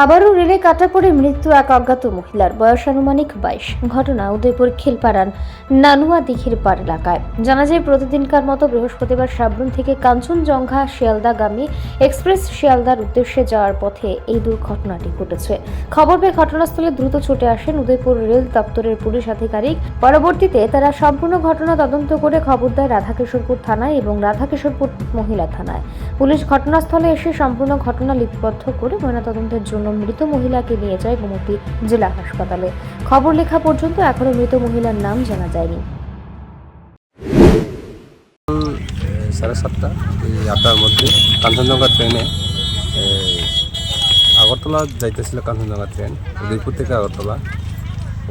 আবারও রেলে কাটা পড়ে মৃত্যু এক অজ্ঞাত মহিলার। বয়স আনুমানিক বাইশ। ঘটনা উদয়পুর খিলপাড়ান নানুয়া দিঘির পাড় এলাকায়। জানা যায়, প্রতিদিনকার মতো বৃহস্পতিবার সাবরুম থেকে কাঞ্চনজঙ্ঘা শিয়ালদাগামী এক্সপ্রেস শিয়ালদার উদ্দেশ্যে যাওয়ার পথে এই দুর্ঘটনাটি ঘটেছে। খবর পেয়ে ঘটনাস্থলে দ্রুত ছুটে আসেন উদয়পুর রেল দপ্তরের পুলিশ আধিকারিক। পরবর্তীতে তারা সম্পূর্ণ ঘটনা তদন্ত করে খবর দেয় রাধাকিশোরপুর থানায় এবং রাধাকিশোরপুর মহিলা থানায়। পুলিশ ঘটনাস্থলে এসে সম্পূর্ণ ঘটনা লিপিবদ্ধ করে ময়নাতদন্তের জন্য মৃত মহিলাকে নিয়ে যায় গোমতী জেলা হাসপাতালে। খবর লেখা পর্যন্ত এখনও মৃত মহিলার নাম জানা যায়নি। সাড়ে সাতটা আটটার মধ্যে কাঞ্চনজঙ্ঘা ট্রেনে আগরতলা যাইতেছিল কাঞ্চনজঙ্ঘা ট্রেন উদয়পুর থেকে আগরতলা।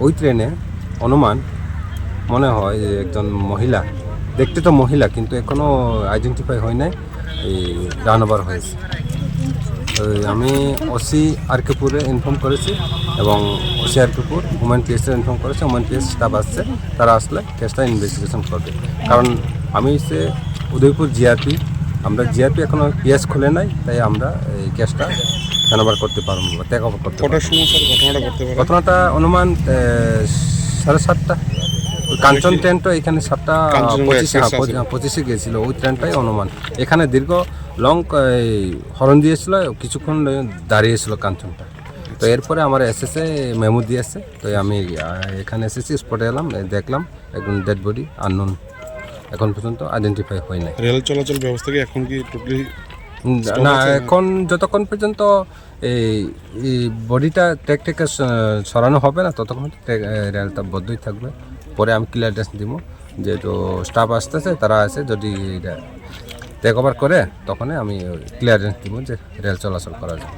ওই ট্রেনে অনুমান, মনে হয় যে একজন মহিলা, দেখতে তো মহিলা, কিন্তু এখনও আইডেন্টিফাই হয় নাই, এই রান ওভার হয়েছে। আমি ওসি আরকেপুরে ইনফর্ম করেছি এবং ওসি আরকেপুর উমেন পিএসে ইনফর্ম করেছি উমেন পিএস স্টাফ আসছে তারা আসলে কেসটা ইনভেস্টিগেশন করবে। কারণ আমি সে উদয়পুর জিআরপি আমরা জিআরপি এখনও পিএস খুলে নাই তাই আমরা এই কেসটা হ্যান্ডওভার করতে পারব বা টেক ওভার করতে ঘটনাটা অনুমান সাড়ে সাতটা। কাঞ্চন ট্রেনটা এখানে সাতটা পঁচিশে হ্যাঁ। পঁচি- পঁচিশে গিয়েছিল ওই ট্রেনটাই অনুমান। এখানে দীর্ঘ লং হরণ দিয়েছিল কিছুক্ষণ দাঁড়িয়েছিল কাঞ্চনটা। তো এরপরে আমার এসএসএ মেমো দিয়েছে তো আমি এখানে এসেছি স্পটে এলাম দেখলাম একজন ডেড বডি আননোন এখন পর্যন্ত আইডেন্টিফাই হয় নাই। রেল চলাচল ব্যবস্থা কি এখন কি টোটালি না এখন যতক্ষণ পর্যন্ত এই বডিটা ট্রেক থেকে সরানো হবে না ততক্ষণ রেলটা বদ্ধই থাকবে। পরে আমি ক্লিয়ারেন্স দিব যে তো স্টাফ আসতেছে, তারা আছে, যদি টেক ওভার করে, তখনই আমি ক্লিয়ারেন্স দিব যে রেল চলাচল করা যায়